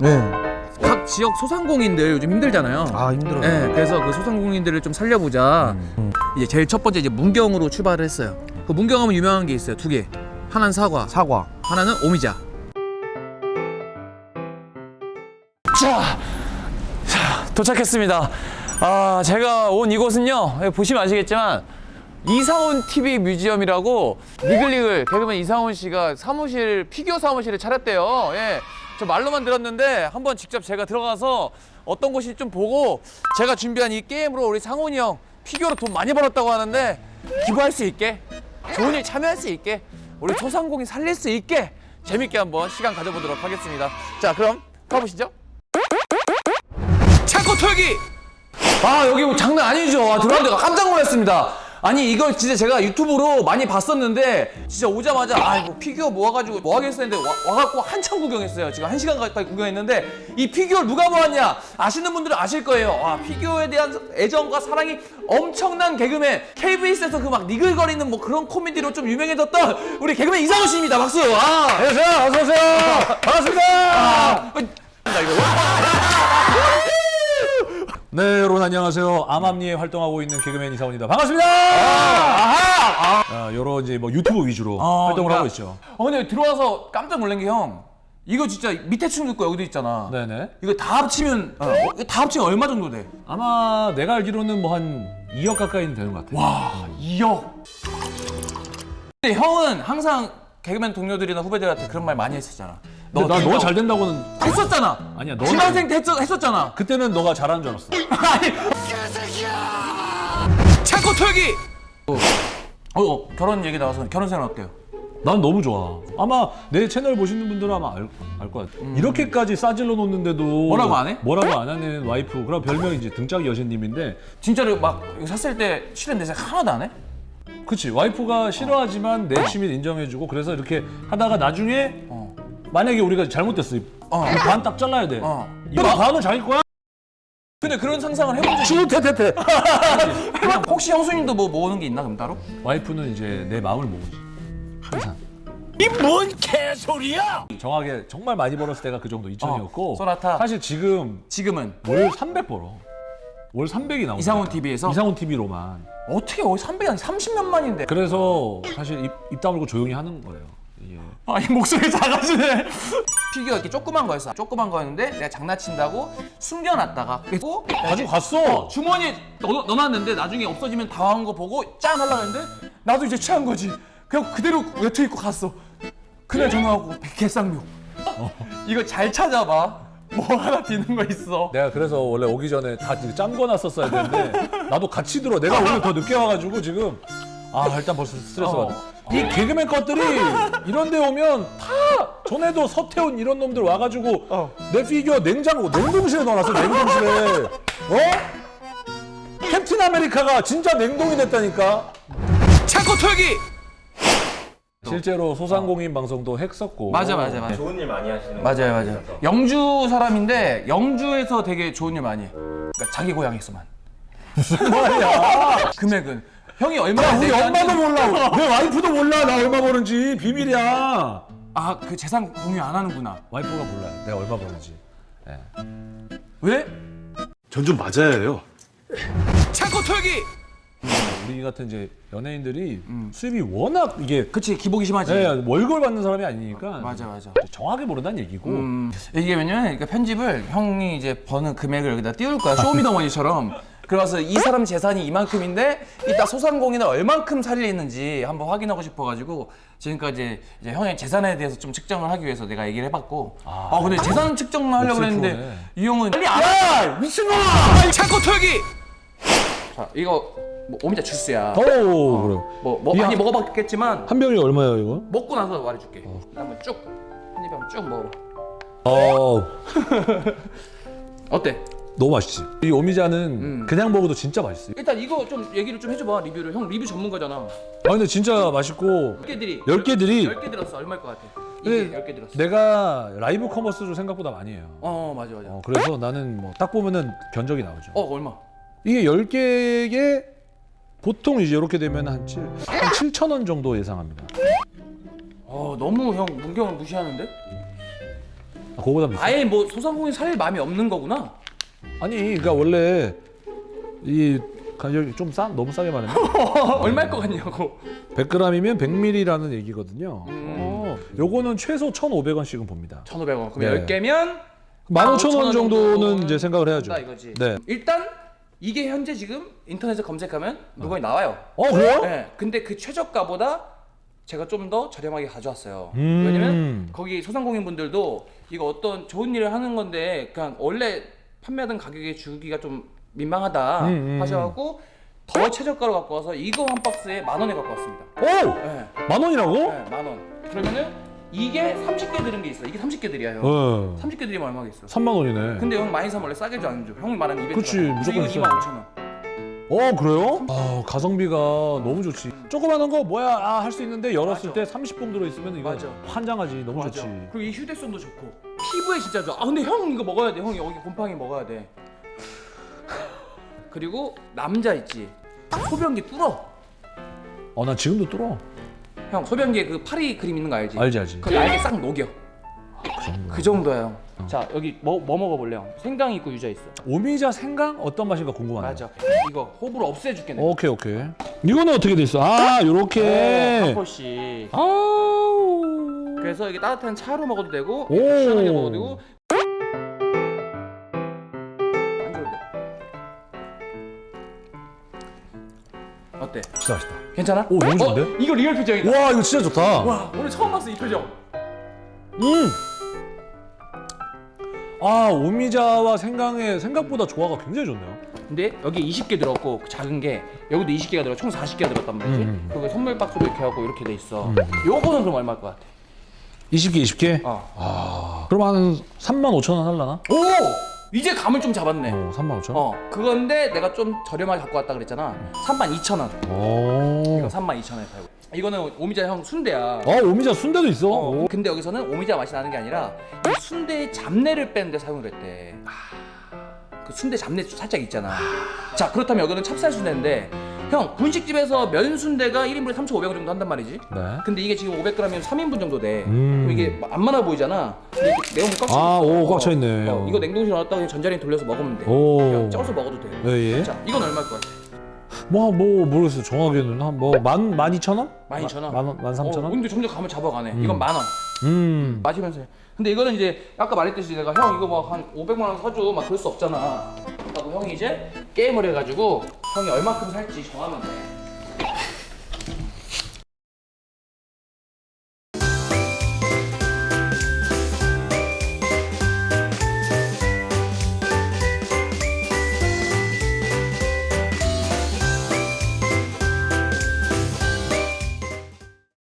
네. 각 지역 소상공인들 요즘 힘들잖아요. 아 힘들어요. 네, 그래서 그 소상공인들을 좀 살려보자. 음. 이제 제일 첫 번째 이제 문경으로 출발을 했어요. 그 문경하면 유명한 게 있어요. 두 개. 하나는 사과, 사과. 하나는 오미자. 자, 자 도착했습니다. 아, 제가 온 이곳은요. 보시면 아시겠지만 이상훈 TV 뮤지엄이라고 리글리글 개그맨 이상훈 씨가 사무실 피규어 사무실을 차렸대요. 예. 저 말로만 들었는데 한번 직접 제가 들어가서 어떤 곳이 좀 보고 제가 준비한 이 게임으로 우리 상훈이 형 피규어로 돈 많이 벌었다고 하는데 기부할 수 있게 좋은 일 참여할 수 있게 우리 소상공인 살릴 수 있게 재밌게 한번 시간 가져보도록 하겠습니다. 자, 그럼 가보시죠. 창고 털기! 아, 여기 뭐 장난 아니죠. 아, 들어왔는데 깜짝 놀랐습니다. 아니, 이걸 진짜 제가 유튜브로 많이 봤었는데, 진짜 오자마자, 아, 이거 피규어 모아가지고 뭐 하겠어 했는데, 와, 와갖고 한참 구경했어요. 지금 한 시간 가까이 구경했는데, 이 피규어를 누가 모았냐? 아시는 분들은 아실 거예요. 와, 피규어에 대한 애정과 사랑이 엄청난 개그맨, KBS에서 그 막 니글거리는 뭐 그런 코미디로 좀 유명해졌던 우리 개그맨 이상우 씨입니다. 박수! 아! 안녕하세요. 어서 오세요. 반갑습니다. 아, 나 이거 네, 여러분 안녕하세요. 암암리에 활동하고 있는 개그맨 이사원입니다. 반갑습니다. 아하! 아, 여러 이제 뭐 유튜브 위주로 아, 활동을 그러니까- 하고 있죠. 어, 근데 들어와서 깜짝 놀란 게 형, 이거 진짜 밑에 층도 있고 여기도 있잖아. 네네. 이거 다 합치면, 어, 이거 다 합치면 얼마 정도 돼? 아마 내가 알기로는 뭐 한 2억 가까이는 되는 것 같아요. 와, 2억. 근데 형은 항상 개그맨 동료들이나 후배들한테 그런 말 많이 했었잖아. 근데 나. 너가 잘 된다고는 했었잖아. 아니야, 너는- 지망생 때 했었, 했었잖아. 그때는 너가 잘하는 줄 알았어. 아니. 창고 털기. 어, 어, 결혼 얘기 나와서 결혼 생활 어때요? 난 너무 좋아. 아마 내 채널 보시는 분들은 아마 알, 알 것 같아. 이렇게까지 싸질러 놓는데도 음. 뭐라고 안 해? 뭐라고 안 하는 와이프. 그럼 별명이 이제 등짝이 여신님인데, 진짜로 막 이거 샀을 때 실은 내 생각 하나도 안 해? 그치 와이프가 싫어하지만 내 취미를 인정해주고 그래서 이렇게 하다가 나중에 어. 만약에 우리가 잘못됐어. 어. 반 딱 잘라야 돼. 어. 이거 반은 자기 거야? 근데 그런 상상을 해본 적이. 해봐. 혹시 형수님도 뭐 모으는 게 있나 그럼 따로? 와이프는 이제 내 마음을 모으지. 항상. 뭔 개소리야! 정확하게 정말 많이 벌었을 때가 그 정도 2천이었고 어, 소나타. 사실 지금 지금은 월 300 벌어. 월 300이 나오고 이상훈 TV에서 이상훈 TV로만. 어떻게 거의 300이 아니 30몇 만인데 그래서 사실 입, 입 다물고 조용히 하는 거예요. 예. 아이 목소리 작아지네 피규어 이렇게 조그만 거였어 조그만 거였는데 내가 장난친다고 숨겨놨다가 그리고 가지고 갔어. 주머니에 넣, 넣어놨는데 나중에 없어지면 당황한 거 보고 짠 하려고 했는데 나도 이제 취한 거지 그냥 그대로 외투 입고 갔어 그날 전화하고 백개쌍욕 이거 잘 찾아봐 뭐 하나 비는 거 있어 내가 그래서 원래 오기 전에 다 짬궈놨었어야 되는데 나도 같이 들어. 내가 오늘 더 늦게 와가지고 지금 아 일단 벌써 스트레스 어. 받아. 이 개그맨 것들이 이런 데 오면 다 전에도 서태훈 이런 놈들 와가지고 어. 내 피규어 냉장고 냉동실에 넣어놨어 냉동실에. 어? 캡틴 아메리카가 진짜 냉동이 됐다니까. 창고 털기 실제로 소상공인 방송도 했었고. 맞아 맞아 맞아 좋은 일 많이 하시는 맞아요 맞아요 영주 사람인데 영주에서 되게 좋은 일 많이 해 그러니까 자기 고향에서만 무슨 말이야? 금액은 형이 얼마 나 우리 내가 엄마도 몰라. 내 와이프도 몰라. 나 얼마 버는지 비밀이야. 아, 그 재산 공유 안 하는구나. 와이프가 몰라요. 내가 얼마 버는지. 왜? 전 좀 맞아야 해요. 창고 털기. 우리 같은 이제 연예인들이 수입이 워낙 이게 그치 기복이 심하지. 네, 월급 받는 사람이 아니니까 맞아 맞아. 정확히 모른다는 얘기고 음, 이게 왜냐면 그러니까 편집을 형이 이제 버는 금액을 여기다 띄울 거야 쇼미더머니처럼. 그래서 이 사람 재산이 이만큼인데 이따 소상공인을 얼만큼 살리는지 한번 확인하고 싶어가지고 지금까지 이제 형의 재산에 대해서 좀 측정을 하기 위해서 내가 얘기를 해봤고 아, 근데 재산 측정을 하려고 했는데. 이 형은 빨리 알아 미친놈아 창고 털기 자 이거 뭐 오미자 주스야 오 그래 뭐, 뭐이 많이 한- 먹어봤겠지만 한 병이 얼마예요 이거? 먹고 나서 말해줄게. 한번 쭉, 한 입에 한번 쭉 먹어. 어 어때? 너무 맛있지 이 오미자는 음. 그냥 먹어도 진짜 맛있어요 일단 이거 좀 얘기를 좀 해줘봐 리뷰를. 형 리뷰 전문가잖아. 아 근데 진짜 맛있고 몇 개들이? 열 개들이? 열개 들었어. 얼마일 것 같아? 이게 근데 열개 들었어. 내가 라이브 커머스를 생각보다 많이 해요 어 맞아 맞아. 어, 그래서 나는 뭐 딱 보면은 견적이 나오죠 어 얼마? 이게 10개에 보통 이제 이렇게 되면 한, 7, 한 7천 원 정도 예상합니다 어 너무 형 문경을 무시하는데? 그거보다 비싸. 아예 뭐 소상공인 살 마음이 없는 거구나. 아니, 그러니까 원래 이 가격이 좀 싸? 너무 싸게 말했네. 얼마일 것 같냐고. 100g이면 100ml라는 얘기거든요. 어, 요거는 최소 1,500원씩은 봅니다. 1,500원. 그럼 네. 10개면 15,000원 정도는 이제 생각을 해야죠. 다 이거지. 네. 일단 이게 현재 지금 인터넷에 검색하면 물건이 나와요. 어, 그래요? 네. 근데 그 최저가보다 제가 좀 더 저렴하게 가져왔어요. 음. 왜냐면 거기 소상공인 분들도 이거 어떤 좋은 일을 하는 건데 그냥 원래 판매하던 가격에 주기가 좀 민망하다 음, 음, 하셔갖고 더 최저가로 갖고 와서 이거 한 박스에 만 원에 갖고 왔습니다. 오! 네. 만 원이라고? 네, 만 원. 그러면은 이게 30개 들은 게 있어. 이게 30개 들이야 형. 어. 30개 들이면 얼마겠어? 3만 원이네. 근데 형 많이 사면 원래 싸게 줘 안 줘. 형이 말하는 200. 그치, 무조건 이거 있어요. 2만 5천 원. 어, 그래요? 아, 가성비가 너무 좋지. 조그마한 거 뭐야? 아, 할 수 있는데 열었을 맞아. 때 30봉 들어 있으면 이거 맞아. 환장하지. 너무 맞아. 좋지. 그리고 이 휴대성도 좋고 피부에 진짜 좋아. 아 근데 형 이거 먹어야 돼. 형 여기 곰팡이 먹어야 돼. 그리고 남자 있지. 소변기 뚫어. 어, 나 지금도 뚫어. 형 소변기에 그 파리 그림 있는 거 알지? 알지, 알지. 그 날개 싹 녹여. 그 정도야 형. 자 여기 뭐, 뭐 먹어볼래 형? 생강 있고 유자 있어. 오미자 생강 어떤 맛인가 궁금하네. 맞아. 이거 호불호 없애줄게 내가. 오케이, 오케이. 이거는 어떻게 돼 있어? 아, 요렇게. 한 포씩. 아우. 그래서 이게 따뜻한 차로 먹어도 되고 오. 시원하게 먹어도 되고 안 줘도 돼. 어때? 진짜 맛있다. 괜찮아? 오, 너무 좋은데? 어, 이거 리얼 표정이다. 와, 이거 진짜 좋다. 와 오늘 처음 봤어 이 표정. 음. 아, 오미자와 생강의 생각보다 조화가 굉장히 좋네요. 근데 여기 20개 들었고 그 작은 게 여기도 20개가 들어 총 40개가 들었단 말이지. 음. 그리고 선물 박스로 이렇게 하고 이렇게 돼 있어. 요거는 그럼 얼마일 것 같아? 20개, 20개? 어. 아, 그럼 한 3만 5천 원 할라나? 오 이제 감을 좀 잡았네. 어, 3만 5천 원? 어 그건데 내가 좀 저렴하게 갖고 왔다 그랬잖아. 32,000원. 오. 이거 32,000원에 팔고. 이거는 오미자 형 순대야. 아, 오미자 순대도 있어. 어, 오. 근데 여기서는 오미자 맛이 나는 게 아니라 이 순대의 잡내를 빼는데 사용을 했대. 그 순대 잡내 살짝 있잖아. 자 그렇다면 여기는 찹쌀 순대인데 형 분식집에서 면 순대가 1인분에 3,500원 정도 한단 말이지. 네. 근데 이게 지금 500g이면 3인분 정도 돼. 음. 그럼 이게 안 많아 보이잖아. 근데 이렇게 매운 꽉 차. 아. 오, 꽉 차 있네. 어, 이거 냉동실에 넣었다가 그냥 전자레인지 돌려서 먹으면 돼. 오. 그냥 쪄서 먹어도 돼. 예, 예. 자 이건 얼마일 것 같아? 뭐, 뭐, 모르겠어요. 정확히는 한 뭐, 만, 만 이천 원? 12,000원. 만, 원, 만 삼천 어, 원? 근데 점점 감을 잡아가네. 이건 만 원. 음. 마시면서 해. 근데 이거는 이제 아까 말했듯이 내가 형 이거 막 한 500만 원 사줘 막 그럴 수 없잖아. 하고 형이 이제 게임을 해가지고 형이 얼마큼 살지 정하면 돼.